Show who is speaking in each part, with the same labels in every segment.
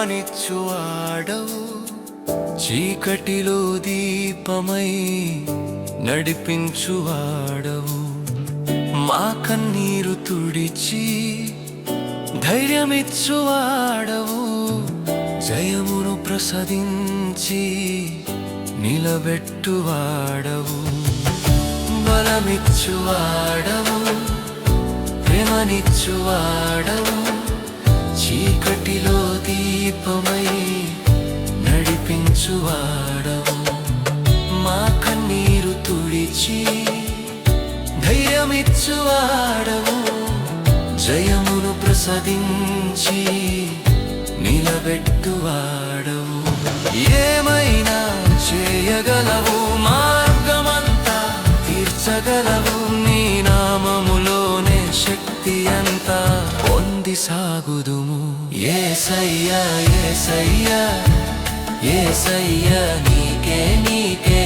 Speaker 1: అనిచ్చు ఆడవు. చీకటిలో దీపమై నడిపించువాడవు మా కన్నీరు తుడిచి ధైర్యమిచ్చు వాడవు జయమును ప్రసదించి నిలబెట్టువాడవు బలమిచ్చువాడవు బలమిచ్చు వాడవు ప్రేమనిచ్చు చీకటిలో దీపమై నడిపించు వాడవు మా కన్నీరు తుడిచి ధైర్యమిచ్చువాడవు. జయమును ప్రసదించి నిలబెట్టువాడవు. ఏమైనా చేయగలవు మార్గమంతా తీర్చగలవు నీ నామములోనే శక్తి అంతా. పొంది సాగుదుము ఏసయ్యా ఏసయ్యా ఏసయ్యా నీకే నీకే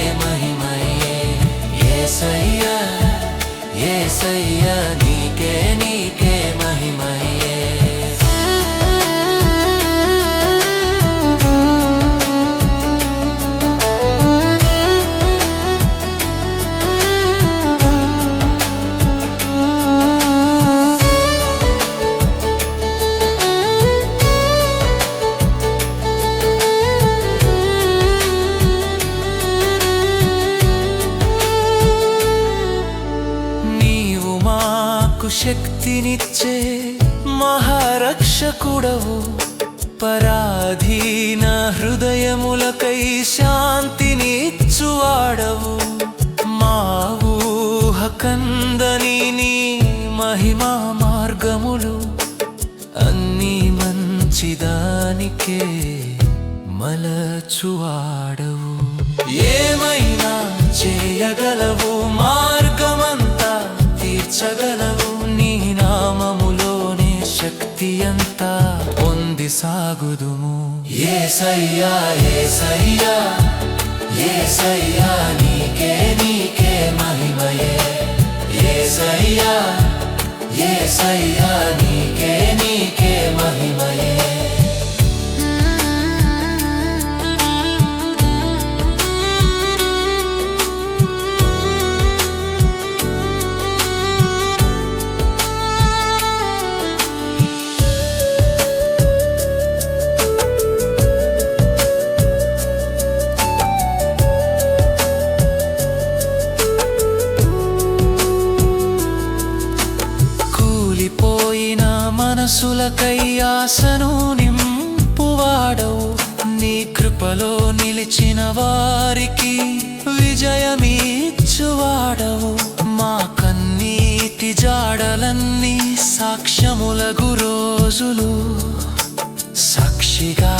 Speaker 1: శక్తినిచ్చే మహారక్షకుడవు. పరాధీన హృదయములకై శాంతినిచ్చువాడవు. మా ఊహ కందని నీ మహిమా మార్గములు. అన్నీ మంచిదానికే మలచువాడవు. ఏమైనా చేయగలవు మార్గమంతా తీర్చగల అంతా పొంది సాగుదుము? ఏ సయ్యా ఏ సయ్యా ఏ సయ్యా నీకే నీకే మహిమయే. ఏ సయ్యా ఏ సయ్యా నీకే నీకే మహిమయే. మనసులకై ఆశను నింపువాడవు. నీ కృపలో నిలిచిన వారికి విజయమీచ్చువాడవు. మా కన్నీటి జాడలన్నీ సాక్ష్యములగు రోజులు సాక్షిగా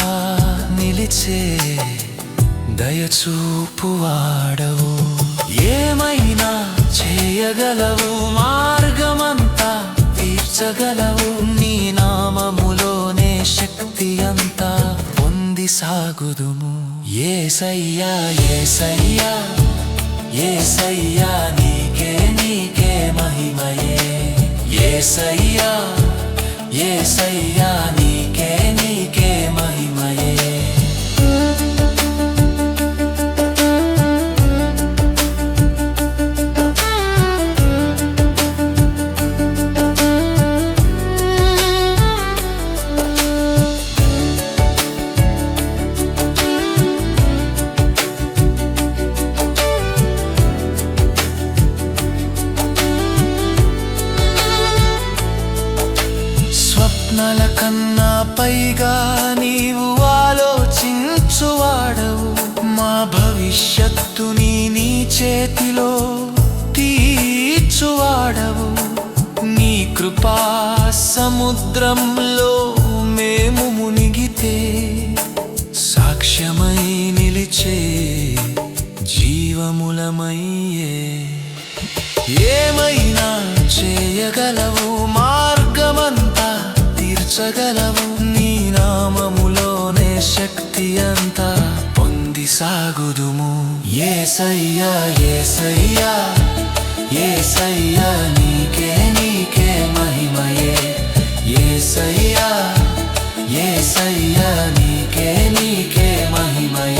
Speaker 1: నిలిచే దయచూపువాడవు. ఏమైనా చేయగలవు? మార్గమంతా తీర్చగలవు. నీ శక్తి అంతా పొంది సాగుదుము ఏసయ్యా ఏసయ్యా ఏసయ్యా నీకే నీకే మహిమయే. ఏసయ్యా ఏసయ్యా చేతిలో తీర్చువాడవు. నీ కృపా సముద్రంలో మేము మునిగితే సాక్ష్యమై నిలిచే జీవములమయ్యే. ఏమైనా చేయగలవు మార్గమంతా తీర్చగలవు. నీ నామములోనే శక్తి అంతా సాగుదుము ఏ సయ్యా ఏ సయ్యా ఏ సయ్యా నీకే నీకే మహిమయే. ఏ సయ్యా ఏ సయ్యా నీకే నీకే మహిమయే.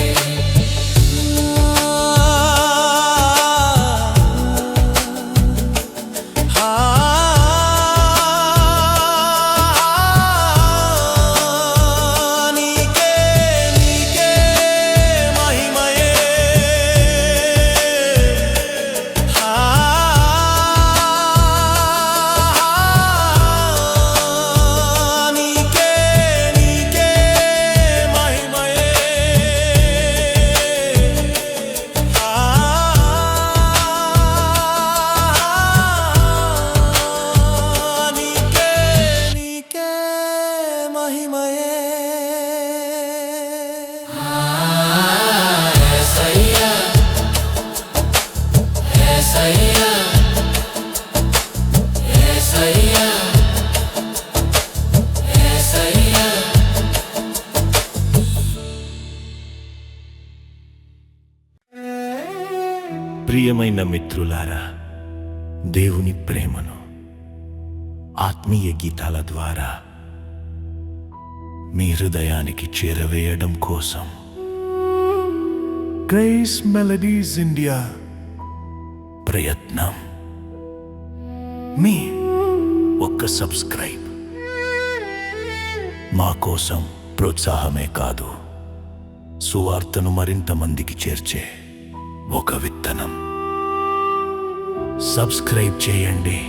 Speaker 2: ప్రియమైన మిత్రులారా దేవుని ప్రేమను ఆత్మీయ గీతాల ద్వారా మీ హృదయానికి చేరవేయడం కోసం. గ్రేస్ మెలడీస్ ఇండియా ప్రయత్నం. మీ ఒక్క సబ్స్క్రైబ్ మా కోసం ప్రోత్సాహమే కాదు సువార్తను మరింత మందికి చేర్చే ఒక విత్తనం. సబ్స్క్రైబ్ చేయండి.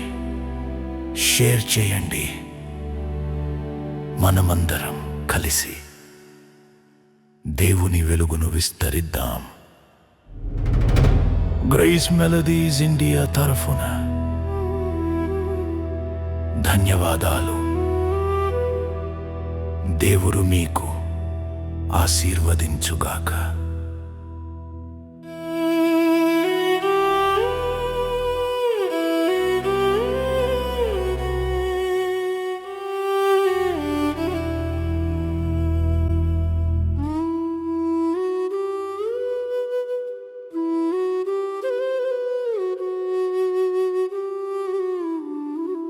Speaker 2: షేర్ చేయండి. మనమందరం కలిసి దేవుని వెలుగును విస్తరిద్దాం. గ్రైస్ మెలడీస్ ఇండియా తరఫున ధన్యవాదాలు. దేవుడు మీకు ఆశీర్వదించుగాక.